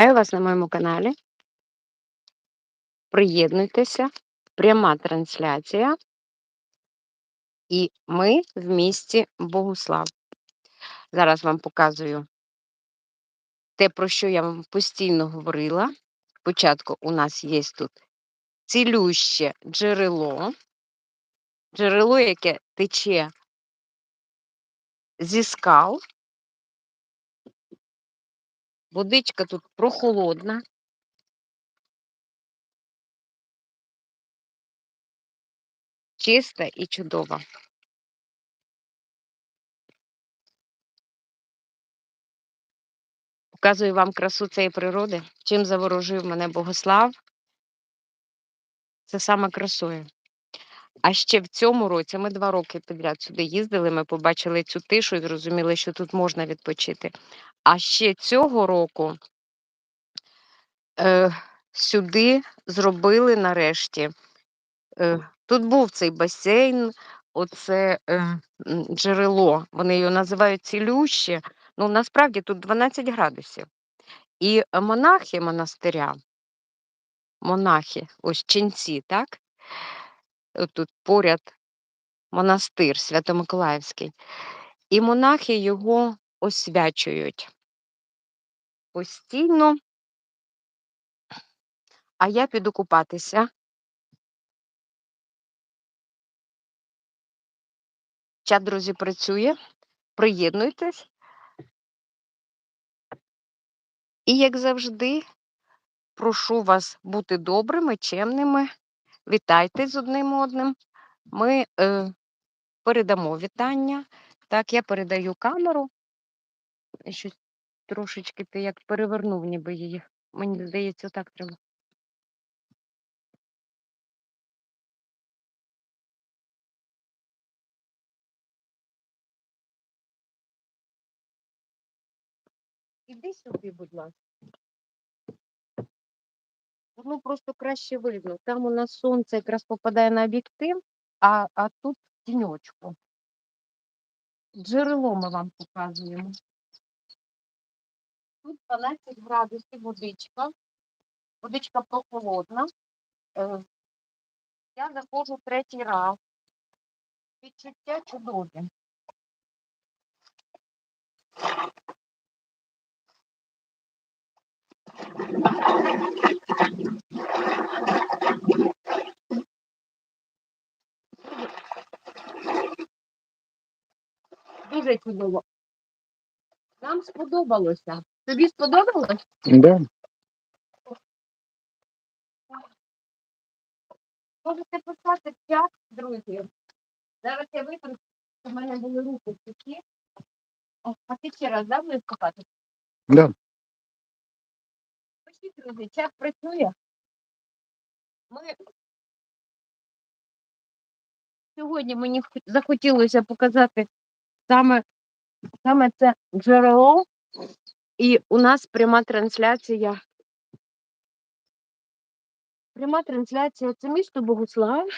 Вітаю вас на моєму каналі. Приєднуйтеся, пряма трансляція. І ми в місті Богуслав. Зараз вам показую те, про що я вам постійно говорила. Спочатку у нас є тут цілюще джерело, джерело, яке тече зі скал. Водичка тут прохолодна. Чиста і чудова. Показую вам красу цієї природи. Чим заворожив мене Богослав. Це саме красою. А ще в цьому році ми два роки підряд сюди їздили, ми побачили цю тишу і зрозуміли, що тут можна відпочити. А ще цього року е, сюди зробили нарешті. Е, Тут був цей басейн, оце е, джерело. Вони його називають цілюще. Ну, насправді тут 12 градусів. І монахи монастиря, монахи, ось ченці, так? Тут поряд монастир Свято-Миколаївський. І монахи його освячують постійно. А я піду купатися. Чат, друзі, працює. Приєднуйтесь. І, як завжди, прошу вас бути добрими, чемними. Вітайте з одним одним. Ми е, передамо вітання. Так, я передаю камеру. Щось трошечки ти як перевернув, ніби її. Мені здається, так треба. Іди сюди, будь ласка. Ну, просто краще видно. Там у нас сонце якраз попадає на об'єктив, а, а тут тіньочку. Джерело ми вам показуємо. Тут 12 градусів водичка. Водичка прохолодна. Е, Я заходжу третій раз. Відчуття чудові. Дуже чудово. Нам сподобалося. Тобі сподобалось? Да. Можете писати в чат, друзі. Зараз я витру, щоб в мене були руки сухі. О, А ти ще раз да, будеш копати? Да. Пишіть, друзі, чат працює. Ми... Сьогодні мені захотілося показати саме, саме це джерело. І у нас пряма трансляція. Пряма трансляція це місто Богуслав.